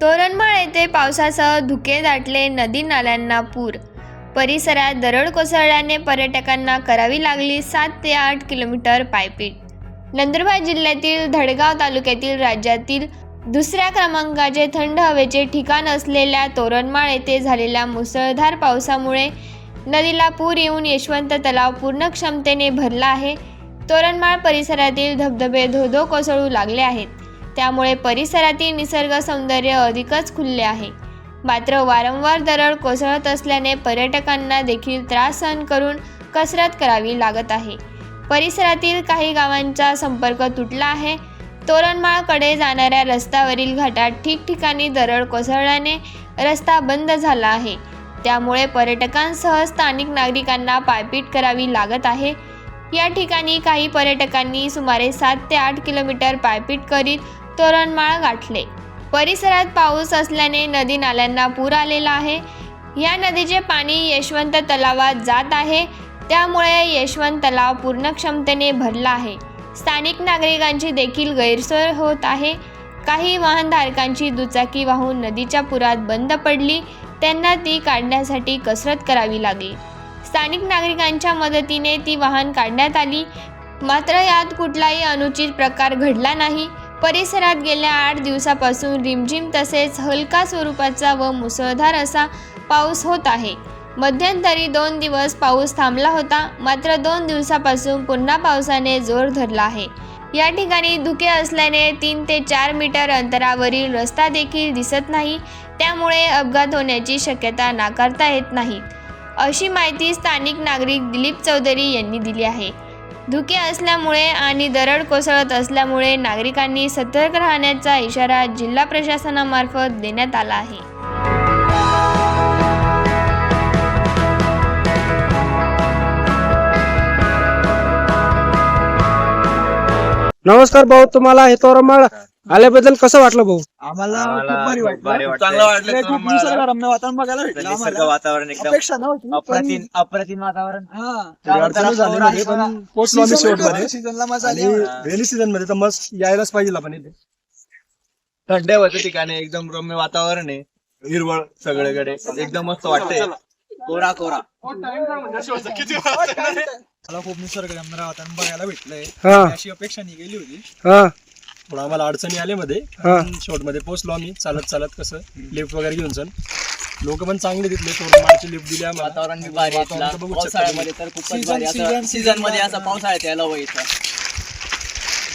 तोरणमाळ येथे पावसासह धुके दाटले नदी नाल्यांना पूर. परिसरात दरड कोसळल्याने पर्यटकांना करावी लागली सात ते आठ किलोमीटर पायपीट. नंदुरबार जिल्ह्यातील धडगाव तालुक्यातील राज्यातील दुसऱ्या क्रमांकाचे थंड हवेचे ठिकाण असलेल्या तोरणमाळ येथे झालेल्या मुसळधार पावसामुळे नदीला पूर येऊन यशवंत तलाव पूर्ण क्षमतेने भरला आहे. तोरणमाळ परिसरातील धबधबे धोधो कोसळू लागले आहेत. त्यामुळे परिसरातील निसर्ग सौंदर्य अधिकच खुलले आहे. मात्र वारंवार दरड कोसळत असल्याने पर्यटकांना देखील त्रास सहन करून कसरत करावी लागत आहे. परिसरातील काही गावांचा संपर्क तुटला आहे. तोरणमाळकडे जाणाऱ्या रस्त्यावरील घाटात ठिकठिकाणी दरड कोसळल्याने रस्ता बंद झाला आहे. त्यामुळे पर्यटकांसह स्थानिक नागरिकांना पायपीट करावी लागत आहे. या ठिकाणी काही पर्यटकांनी सुमारे सात ते आठ किलोमीटर पायपीट करीत तोरणमाळ गाठले. परिसरात पाऊस असल्याने नदी नाल्यांना पूर आलेला आहे. या नदीचे पाणी यशवंत तलावात जात आहे. त्यामुळे यशवंत तलाव पूर्ण क्षमतेने भरला आहे. स्थानिक नागरिकांची देखील गैरसोय होत आहे. काही वाहनधारकांची दुचाकी वाहून नदीच्या पुरात बंद पडली. त्यांना ती काढण्यासाठी कसरत करावी लागली. स्थानिक नागरिकांच्या मदतीने ती वाहन काढण्यात आली. मात्र यात कुठलाही अनुचित प्रकार घडला नाही. परिसरात गेल्या आठ दिवसापासून रिमझिम तसेच हलका स्वरूपाचा व मुसळधार असा पाऊस होत आहे. मध्यंतरी दोन दिवस पाऊस थांबला होता मात्र दोन दिवसापासून पुन्हा पावसाने जोर धरला आहे. या ठिकाणी धुके असल्याने तीन ते चार मीटर अंतरावरील रस्ता देखील दिसत नाही त्यामुळे अपघात होण्याची शक्यता नाकारता येत नाही. अशी माहिती स्थानिक नागरिक दिलीप चौधरी यांनी दिली आहे. धुके असल्यामुळे आणि दरड कोसळत असल्यामुळे नागरिकांनी सतर्क राहण्याचा इशारा जिल्हा प्रशासनामार्फत देण्यात आला आहे. नमस्कार भाऊ तुम्हाला हे तोरमाळ आल्याबद्दल कसं वाटलं भाऊ? आम्हाला खूप भारी खूप भारी वाटलं. चांगलं वाटलं. इकडे खूप खूप निसर्गरम्य वातावरण बघायला भेटलं निसर्ग आम्हाला. वातावरण एकदम अपेक्षा नव्हती पण- अप्रतिम अप्रतिम वातावरण. हा. थोडी अडचणी झाली मध्ये पण पोहोचलो आम्ही Season शेवटमध्ये होतं, seasonला मजा आली. आणि आम्हाला. रेनी सीझनमध्ये तर मस्त यायलाच पाहिजे आपण इथे. थंड हवेचं ठिकाण आहे एकदम रम्य वातावरण आहे. हिरवळ सगळीकडे. एकदम मस्त वाटतंय. कोरा कोरा. मला खूप निसर्गरम्य वातावरण बघायला भेटलंय. हा. अशी अपेक्षा नाही गेली होती. हा. थोडं आम्हाला अडचणी आले मध्ये. हा. शेवटमध्ये पोहोचलो आम्ही. चालत चालत कसं लिफ्ट वगैरे घेऊन चल. लोक पण चांगले तिथले थोडं मार्ची लिफ्ट दिली आम्हाला. वातावरण बी भारी वातावरण तर इथलं. बघू शकता पावसाळ्यामध्ये तर खूपच Season- भारी season- असं सीझनमध्ये असं पावसाळ्यात यायला हवं इथं.